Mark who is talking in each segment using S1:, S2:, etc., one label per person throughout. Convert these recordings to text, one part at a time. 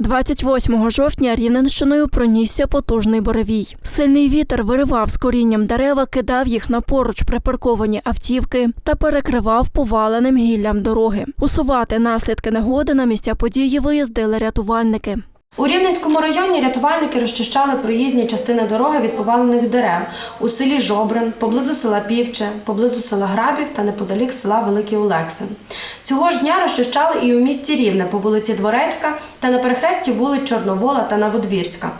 S1: 28 жовтня Рівненщиною пронісся потужний буревій. Сильний вітер виривав з корінням дерева, кидав їх на поруч припарковані автівки та перекривав поваленим гіллям дороги. Усувати наслідки негоди на місця події виїздили рятувальники.
S2: У Рівненському районі рятувальники розчищали проїзні частини дороги від повалених дерев у селі Жобрин, поблизу села Півче, поблизу села Грабів та неподалік села Великий Олексин. Цього ж дня розчищали і у місті Рівне по вулиці Дворецька та на перехресті вулиць Чорновола та Новодвірська.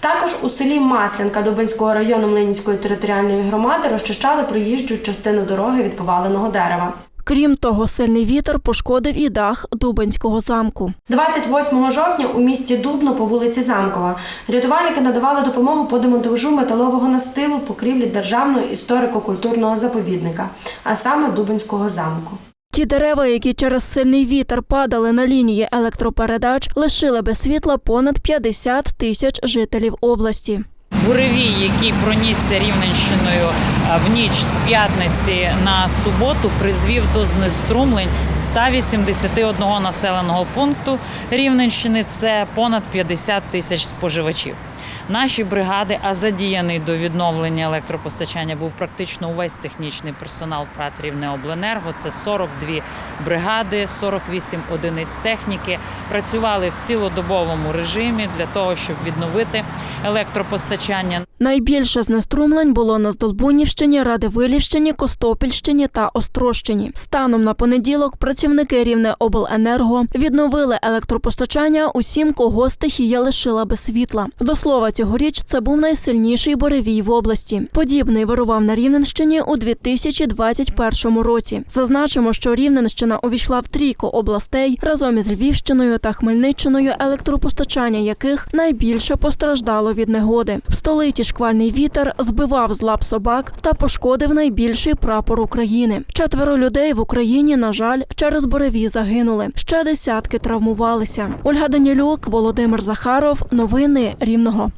S2: Також у селі Маслянка Дубинського району Млинівської територіальної громади розчищали проїжджу частину дороги від поваленого дерева.
S1: Крім того, сильний вітер пошкодив і дах Дубенського замку.
S2: 28 жовтня у місті Дубно по вулиці Замкова рятувальники надавали допомогу по демонтажу металового настилу покрівлі державного історико-культурного заповідника, а саме Дубинського замку.
S1: Ті дерева, які через сильний вітер падали на лінії електропередач, лишили без світла понад 50 тисяч жителів області.
S3: Буревій, який пронісся Рівненщиною в ніч з п'ятниці на суботу, призвів до знеструмлень 181 населеного пункту Рівненщини. Це понад 50 тисяч споживачів. Наші бригади, а задіяний до відновлення електропостачання був практично увесь технічний персонал ПРАТ Рівнеобленерго. Це 42 бригади, 48 одиниць техніки. Працювали в цілодобовому режимі для того, щоб відновити електропостачання.
S1: Найбільше знеструмлень було на Здолбунівщині, Радивилівщині, Костопільщині та Острощині. Станом на понеділок працівники Рівнеобленерго відновили електропостачання усім, кого стихія лишила без світла. До слова, цьогоріч це був найсильніший буревій в області. Подібний вирував на Рівненщині у 2021 році. Зазначимо, що Рівненщина увійшла в трійку областей разом із Львівщиною та Хмельниччиною, електропостачання яких найбільше постраждало від негоди. В столиці шквальний вітер збивав з лап собак та пошкодив найбільший прапор України. Четверо людей в Україні, на жаль, через буревій загинули. Ще десятки травмувалися. Ольга Данілюк, Володимир Захаров. Новини Рівного.